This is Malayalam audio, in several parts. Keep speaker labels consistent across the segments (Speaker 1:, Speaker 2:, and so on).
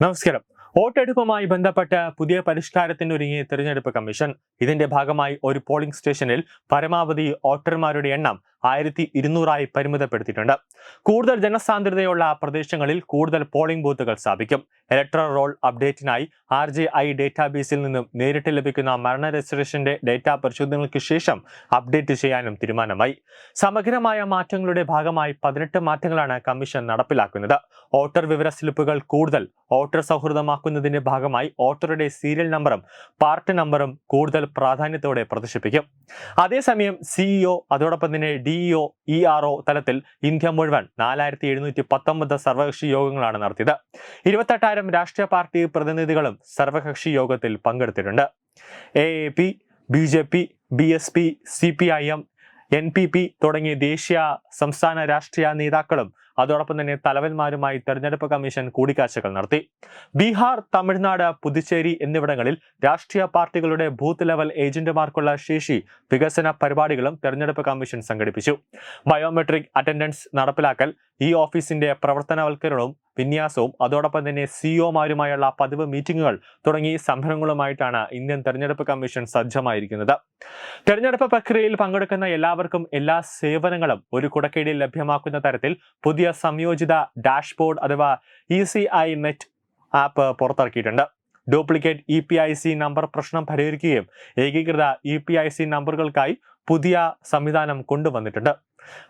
Speaker 1: നമസ്കാരം. വോട്ടെടുപ്പുമായി ബന്ധപ്പെട്ട് പുതിയ പരിഷ്കാരത്തിനൊരുങ്ങിയ തിരഞ്ഞെടുപ്പ് കമ്മീഷൻ ഇതിന്റെ ഭാഗമായി ഒരു പോളിംഗ് സ്റ്റേഷനിൽ പരമാവധി വോട്ടർമാരുടെ എണ്ണം ആയിരത്തി ഇരുന്നൂറായി പരിമിതപ്പെടുത്തിയിട്ടുണ്ട്. കൂടുതൽ ജനസാന്ദ്രതയുള്ള പ്രദേശങ്ങളിൽ കൂടുതൽ പോളിംഗ് ബൂത്തുകൾ സ്ഥാപിക്കും. ഇലക്ട്രൽ റോൾ അപ്ഡേറ്റിനായി ആർ ജെ ഐ ഡേറ്റാബേസിൽ നിന്നും നേരിട്ട് ലഭിക്കുന്ന മരണ രജിസ്ട്രേഷന്റെ ഡേറ്റ പരിശോധനകൾക്ക് ശേഷം അപ്ഡേറ്റ് ചെയ്യാനും തീരുമാനമായി. സമഗ്രമായ മാറ്റങ്ങളുടെ ഭാഗമായി പതിനെട്ട് മാറ്റങ്ങളാണ് കമ്മീഷൻ നടപ്പിലാക്കുന്നത്. വോട്ടർ വിവര സ്ലിപ്പുകൾ കൂടുതൽ വോട്ടർ സൗഹൃദമാക്കുന്നതിന്റെ ഭാഗമായി വോട്ടറുടെ സീരിയൽ നമ്പറും പാർട്ടി നമ്പറും കൂടുതൽ പ്രാധാന്യത്തോടെ പ്രദർശിപ്പിക്കും. അതേസമയം സിഇഒ അതോടൊപ്പം തന്നെ ഡിഇഒ ഇ ആർ ഒ തലത്തിൽ ഇന്ത്യ മുഴുവൻ നാലായിരത്തി എഴുന്നൂറ്റി പത്തൊമ്പത് സർവകക്ഷി യോഗങ്ങളാണ് നടത്തിയത്. ഇരുപത്തെട്ടായിരം രാഷ്ട്രീയ പാർട്ടി പ്രതിനിധികളും സർവകക്ഷി യോഗത്തിൽ പങ്കെടുത്തിട്ടുണ്ട്. A A P B J P B S P C P I M N P P തുടങ്ങിയ ദേശീയ സംസ്ഥാന രാഷ്ട്രീയ നേതാക്കളും അതോടൊപ്പം തന്നെ തലവന്മാരുമായി തെരഞ്ഞെടുപ്പ് കമ്മീഷൻ കൂടിക്കാഴ്ചകൾ നടത്തി. ബീഹാർ തമിഴ്നാട് പുതുച്ചേരി എന്നിവിടങ്ങളിൽ രാഷ്ട്രീയ പാർട്ടികളുടെ ബൂത്ത് ലെവൽ ഏജന്റുമാർക്കുള്ള ശേഷി വികസന പരിപാടികളും തെരഞ്ഞെടുപ്പ് കമ്മീഷൻ സംഘടിപ്പിച്ചു. ബയോമെട്രിക് അറ്റൻഡൻസ് നടപ്പിലാക്കൽ ഈ ഓഫീസിന്റെ പ്രവർത്തനവൽക്കരണവും വിന്യാസവും അതോടൊപ്പം തന്നെ സിഇഒമാരുമായുള്ള പതിവ് മീറ്റിംഗുകൾ തുടങ്ങി സംരംഭങ്ങളുമായിട്ടാണ് ഇന്ത്യൻ തെരഞ്ഞെടുപ്പ് കമ്മീഷൻ സജ്ജമായിരിക്കുന്നത്. തെരഞ്ഞെടുപ്പ് പ്രക്രിയയിൽ പങ്കെടുക്കുന്ന എല്ലാവർക്കും എല്ലാ സേവനങ്ങളും ഒരു കുടക്കീഴിൽ ലഭ്യമാക്കുന്ന തരത്തിൽ പുതിയ സംയോജിത ഡാഷ്ബോർഡ് അഥവാ E C I net app പുറത്തിറക്കിയിട്ടുണ്ട്. Duplicate E P I C number പ്രശ്നം പരിഹരിക്കുകയും ഏകീകൃത ഇ പി ഐ സി നമ്പറുകൾക്കായി പുതിയ സംവിധാനം കൊണ്ടുവന്നിട്ടുണ്ട്.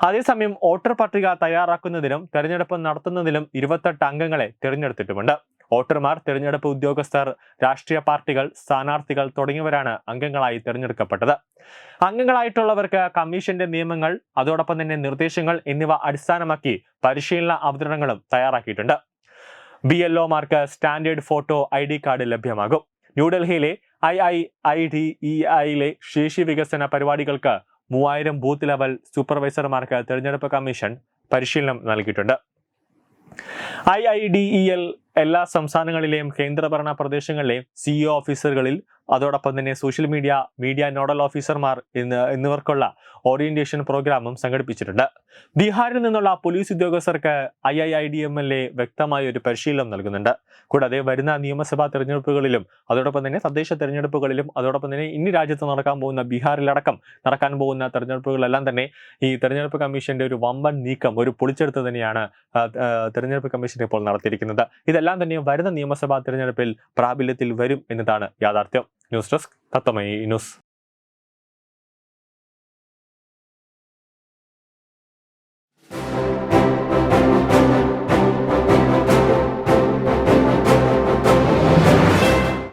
Speaker 1: അതേസമയം വോട്ടർ പട്ടിക തയ്യാറാക്കുന്നതിനും തെരഞ്ഞെടുപ്പ് നടത്തുന്നതിലും ഇരുപത്തെട്ട് അംഗങ്ങളെ തിരഞ്ഞെടുത്തിട്ടുമുണ്ട്. വോട്ടർമാർ തിരഞ്ഞെടുപ്പ് ഉദ്യോഗസ്ഥർ രാഷ്ട്രീയ പാർട്ടികൾ സ്ഥാനാർത്ഥികൾ തുടങ്ങിയവരാണ് അംഗങ്ങളായി തിരഞ്ഞെടുക്കപ്പെട്ടത്. അംഗങ്ങളായിട്ടുള്ളവർക്ക് കമ്മീഷന്റെ നിയമങ്ങൾ അതോടൊപ്പം തന്നെ നിർദ്ദേശങ്ങൾ എന്നിവ അടിസ്ഥാനമാക്കി പരിശീലന അവതരണങ്ങളും തയ്യാറാക്കിയിട്ടുണ്ട്. B L standard photo I D card ലഭ്യമാകും. ന്യൂഡൽഹിയിലെ I I I D E ഐയിലെ ശേഷി വികസന പരിപാടികൾക്ക് മൂവായിരം ബൂത്ത് ലെവൽ സൂപ്പർവൈസർമാർക്ക് തെരഞ്ഞെടുപ്പ് കമ്മീഷൻ പരിശീലനം നൽകിയിട്ടുണ്ട്. I I D E L എല്ലാ സംസ്ഥാനങ്ങളിലെയും കേന്ദ്രഭരണ പ്രദേശങ്ങളിലെയും സിഇഒ ഓഫീസറുകളിൽ അതോടൊപ്പം തന്നെ സോഷ്യൽ മീഡിയ മീഡിയ നോഡൽ ഓഫീസർമാർ എന്ന് എന്നിവർക്കുള്ള ഓറിയന്റേഷൻ പ്രോഗ്രാമും സംഘടിപ്പിച്ചിട്ടുണ്ട്. ബീഹാറിൽ നിന്നുള്ള പോലീസ് ഉദ്യോഗസ്ഥർക്ക് I I I D M L A വ്യക്തമായ ഒരു പരിശീലനം നൽകുന്നുണ്ട്. കൂടാതെ വരുന്ന നിയമസഭാ തെരഞ്ഞെടുപ്പുകളിലും അതോടൊപ്പം തന്നെ തദ്ദേശ തെരഞ്ഞെടുപ്പുകളിലും അതോടൊപ്പം തന്നെ ഇനി രാജ്യത്ത് നടക്കാൻ പോകുന്ന ബീഹാറിലടക്കം നടക്കാൻ പോകുന്ന തെരഞ്ഞെടുപ്പുകളെല്ലാം തന്നെ ഈ തെരഞ്ഞെടുപ്പ് കമ്മീഷന്റെ ഒരു വമ്പൻ നീക്കം ഒരു പൊളിച്ചെടുത്ത് തന്നെയാണ് തെരഞ്ഞെടുപ്പ് കമ്മീഷൻ ഇപ്പോൾ നടത്തിയിരിക്കുന്നത്. ഇതെല്ലാം തന്നെ വരുന്ന നിയമസഭാ തെരഞ്ഞെടുപ്പിൽ പ്രാബല്യത്തിൽ വരും എന്നതാണ് യാഥാർത്ഥ്യം. News desk തത്തമയി news